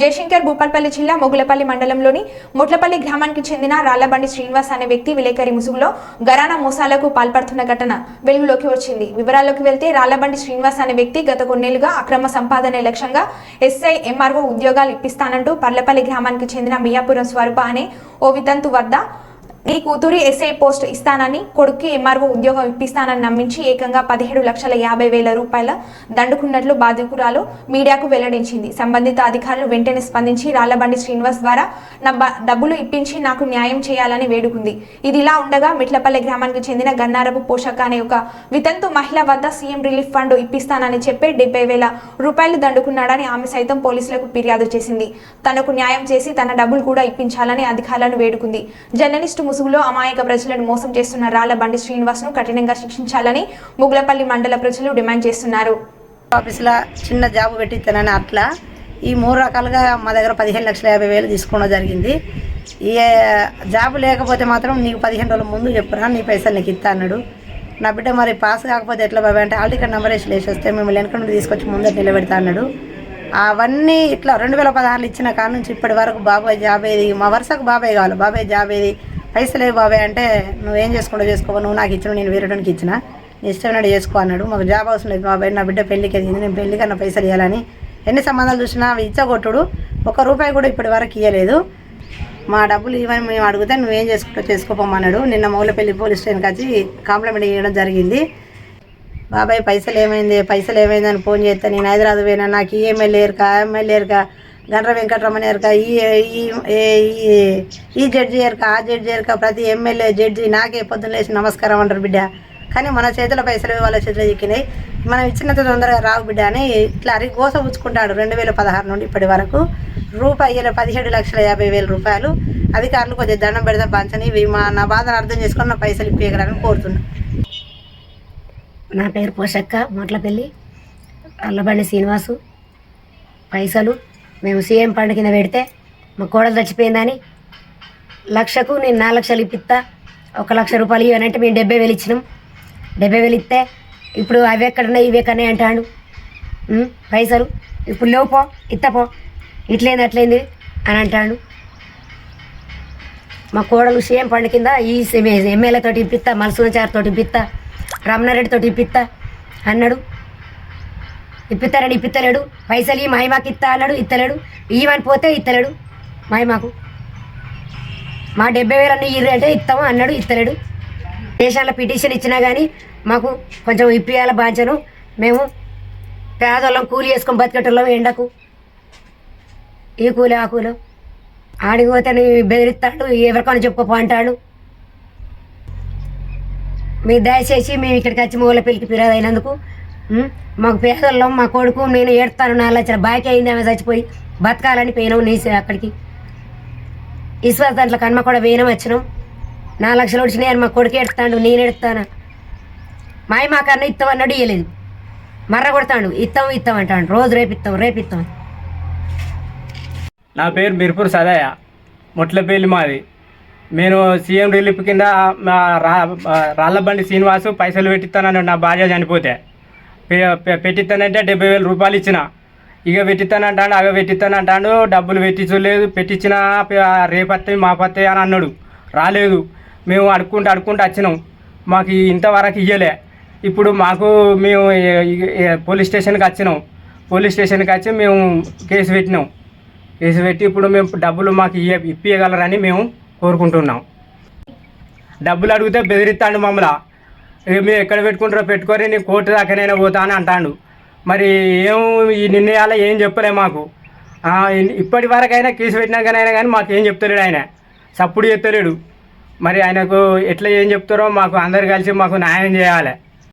జయశంకర్ భూపాల్పల్లి జిల్లా మొగులపల్లి మండలంలోని ముట్లపల్లి గ్రామానికి చెందిన రాళ్ళబండి శ్రీనివాస్ అనే వ్యక్తి విలేకరి ముసుగులో గరానా మోసాలకు పాల్పడుతున్న ఘటన వెలుగులోకి వచ్చింది. వివరాల్లోకి వెళ్తే రాళ్ళబండి శ్రీనివాస్ అనే వ్యక్తి గత కొన్నేళ్ళుగా అక్రమ సంపాదనే లక్ష్యంగా ఎస్ఐ ఎంఆర్ఓ ఉద్యోగాలు ఇప్పిస్తానంటూ పర్లపల్లి గ్రామానికి చెందిన మియాపురం స్వరూప అనే ఓ వితంతు వద్ద నీ కూతురి ఎస్ఐ పోస్ట్ ఇస్తానని కొడుక్కి ఎంఆర్ఓ ఉద్యోగం ఇప్పిస్తానని నమ్మించి ఏకంగా పదిహేడు లక్షల యాభై వేల రూపాయల దండుకున్నట్లు బాధికురాలు మీడియాకు వెల్లడించింది. సంబంధిత అధికారులు వెంటనే స్పందించి రాళ్ళబండి శ్రీనివాస్ ద్వారా నా బ- డబ్బులు ఇప్పించి నాకు న్యాయం చేయాలని వేడుకుంది. ఇది ఇలా ఉండగా మిట్లపల్లి గ్రామానికి చెందిన గన్నారపు పోషక అనే ఒక వితంతు మహిళ వద్ద సీఎం రిలీఫ్ ఫండ్ ఇప్పిస్తానని చెప్పి డెబ్బై వేల రూపాయలు దండుకున్నాడని ఆమె సైతం పోలీసులకు ఫిర్యాదు చేసింది. తనకు న్యాయం చేసి తన డబ్బులు కూడా ఇప్పించాలని అధికారులను వేడుకుంది. జర్నలిస్టు ముసుగులో అమాయక ప్రజలను మోసం చేస్తున్న రాళ్ళ బండి శ్రీనివాస్ను కఠినంగా శిక్షించాలని ముగ్లపల్లి మండల ప్రజలు డిమాండ్ చేస్తున్నారు. ఆఫీసులో చిన్న జాబ్ పెట్టిస్తానని అట్లా ఈ మూడు రకాలుగా మా దగ్గర పదిహేను లక్షల యాభై వేలు తీసుకోవడం జరిగింది. ఈ జాబ్ లేకపోతే మాత్రం నీకు పదిహేను రోజుల ముందు చెప్పురా నీ పైసలు నీకు ఇస్తా అన్నాడు. నా బిడ్డ మరి పాస్ కాకపోతే ఎట్లా బాబాయ్ అంటే ఆల్రెడీ ఇక్కడ నెంబర్ వేసి లేచేస్తే వస్తే మేము వెనక నుండి తీసుకొచ్చి ముందర నిలబెడతా అన్నాడు. అవన్నీ ఇట్లా రెండు వేల పదహారులు ఇచ్చిన కాడ నుంచి ఇప్పటి వరకు బాబాయ్ జాబ్ ఏది మా వరుసకు బాబాయ్ కావాలి బాబాయ్ జాబ్ ఏది పైసలే బాబాయ్ అంటే నువ్వేం చేసుకుంటూ చేసుకో నువ్వు నాకు ఇచ్చిన నేను వేరేటానికి ఇచ్చిన. నీ ఇష్టమైనట్టు చేసుకో అన్నాడు. మాకు జాబ్ అవసరం లేదు బాబాయ్. నా బిడ్డ పెళ్ళికి ఎదిగింది. నేను పెళ్ళికి అన్న పైసలు ఇవ్వాలని ఎన్ని సంబంధాలు చూసినా అవి ఇచ్చగొట్టుడు. ఒక రూపాయి కూడా ఇప్పటి వరకు ఇవ్వలేదు మా డబ్బులు ఇవ్వని మేము అడిగితే నువ్వేం చేసుకుంటూ చేసుకోపోమన్నాడు నిన్న మౌలపల్లి పోలీస్ స్టేషన్కి వచ్చి కాంప్లైంట్ ఇవ్వడం జరిగింది. బాబాయ్ పైసలు ఏమైంది? పైసలు ఏమైంది అని ఫోన్ చేస్తే నేను హైదరాబాద్ పోయినా? నాకు ఈ ఎమ్మెల్యే ఎరకా ఎమ్మెల్యే గండ్ర వెంకటరమణ ఎరక ఈ ఈ- ఈ- ఈ- జడ్జి ఎరక ఆ జడ్జి ఎరక ప్రతి ఎమ్మెల్యే జడ్జి నాకే పొద్దున్న లేచి నమస్కారం అంటారు బిడ్డ. కానీ మన చేతిలో పైసలు వాళ్ళ చేతిలో చిక్కినాయి మనం ఇచ్చినంత తొందరగా రావు బిడ్డ అని ఇట్లా అరి గోస పుచ్చుకుంటాడు రెండు వేల పదహారు నుండి ఇప్పటి వరకు. రూపాయి పదిహేడు లక్షల యాభై వేల రూపాయలు. అధికారులు కొద్దిగా దండం పెడితే పంచని మా నా బాధను అర్థం చేసుకొని నా పైసలు ఇప్పేయగలని కోరుతున్నా. నా పేరు పోషక్క మొట్లపల్లి అల్లబండి శ్రీనివాసు. పైసలు మేము సీఎం ఫండ్ కింద పెడితే మా కోడలు చచ్చిపోయిందని లక్షకు నేను నాలుగు లక్షలు ఇప్పిస్తా ఒక లక్ష రూపాయలు ఇవ్వనంటే మేము డెబ్బై వేలు ఇచ్చినాం. డెబ్బై వేలు ఇస్తే ఇప్పుడు అవి ఎక్కడున్నాయి ఇవి ఎక్కడన్నాయి అంటాడు. పైసలు. ఇప్పుడు లేవు పో ఇత్తపో ఇట్లేంది అట్లేంది అని అంటాడు. మా కోడలు సీఎం ఫండ్ కింద ఈ ఎమ్మెల్యే తోటి ఇప్పిస్తా మల్సూన్ చార్ తోటి ఇప్పిస్తా రమణారెడ్డి తోటి ఇప్పిస్తా అన్నాడు. ఇప్పిస్తారని ఇప్పిత్తలేడు పైసలు ఈ మాయమాకు ఇస్తా అన్నాడు ఇత్తలేడు. ఇవ్వని పోతే ఇత్తలేడు. మాయమాకు మా డెబ్బై వేలు అన్నీ ఇరు అంటే ఇస్తాము అన్నాడు ఇస్తలేడు దేశాల పిటిషన్ ఇచ్చినా కానీ మాకు కొంచెం ఇప్పియాల బాంచను మేము పేదోళ్ళం కూలి చేసుకొని బతికేటోళ్ళం ఎండకు. ఈ కూలి ఆ కూలు. ఆడికి పోతే నీ బెదిరిస్తాడు ఎవరికైనా చెప్పుకో అంటాడు. మీరు దయచేసి మేము ఇక్కడికి వచ్చి మూల పెళ్ళికి ఫిర్యాదు అయినందుకు మాకు పేదల్లో మా కొడుకు నేను ఏడుతాను నాలుగు లక్షల బాకీ అయింది ఆమె చచ్చిపోయి బతకాలని పోయినాం నీ అక్కడికి. విశ్వాస దాంట్లో కన్మ కూడా వేయనం వచ్చినాం. నాలుగు లక్షలు వచ్చినాయి అని మా కొడుకు ఎడతాడు నేను ఎడతాను మాయ మాకన్నా ఇస్తాం అన్నాడు ఇయ్యలేదు. మర్ర కొడతాడు ఇస్తాం ఇస్తాం అంటాడు. రోజు రేపు రేపిస్తాం రేపు నా పేరు మిర్పూర్ సదాయ ముట్లపల్లి మాది. నేను సీఎం రిలీఫ్ కింద మా రా రాళ్ళబండి శ్రీనివాసు పైసలు పెట్టిస్తానన్నాడు నా భార్య చనిపోతే. పెట్టిస్తానంటే డెబ్బై వేల రూపాయలు ఇచ్చిన. ఇక పెట్టిస్తానంటాడు అగ పెట్టిస్తానంటాడు డబ్బులు పెట్టించలేదు పెట్టించిన రేపత్తాయి మా పత్తాయి అని అన్నాడు. రాలేదు. మేము అడుక్కుంటూ అడుక్కుంటూ వచ్చినాం. మాకు ఇంతవరకు ఇయ్యలే. ఇప్పుడు మాకు మేము పోలీస్ స్టేషన్కి వచ్చినాం. పోలీస్ స్టేషన్కి వచ్చి మేము కేసు పెట్టినాం. కేసు పెట్టి ఇప్పుడు మేము డబ్బులు మాకు ఇయ్య ఇప్పియగలరని మేము కోరుకుంటున్నాం. డబ్బులు అడిగితే బెదిరిస్తాడు మమ్మల్ని. ఇక ఎక్కడ పెట్టుకుంటారో పెట్టుకొని నేను కోర్టు దాకానైనా పోతా అని అంటాడు. మరి ఏం ఈ నిర్ణయాలు ఏం చెప్పలే మాకు. ఇప్పటి వరకైనా కేసు పెట్టినాకనైనా కానీ మాకు ఏం చెప్తలేడు ఆయన. సప్పుడు చెప్తలేడు. మరి ఆయనకు ఎట్లా ఏం చెప్తారో మాకు అందరు కలిసి మాకు న్యాయం చేయాలి.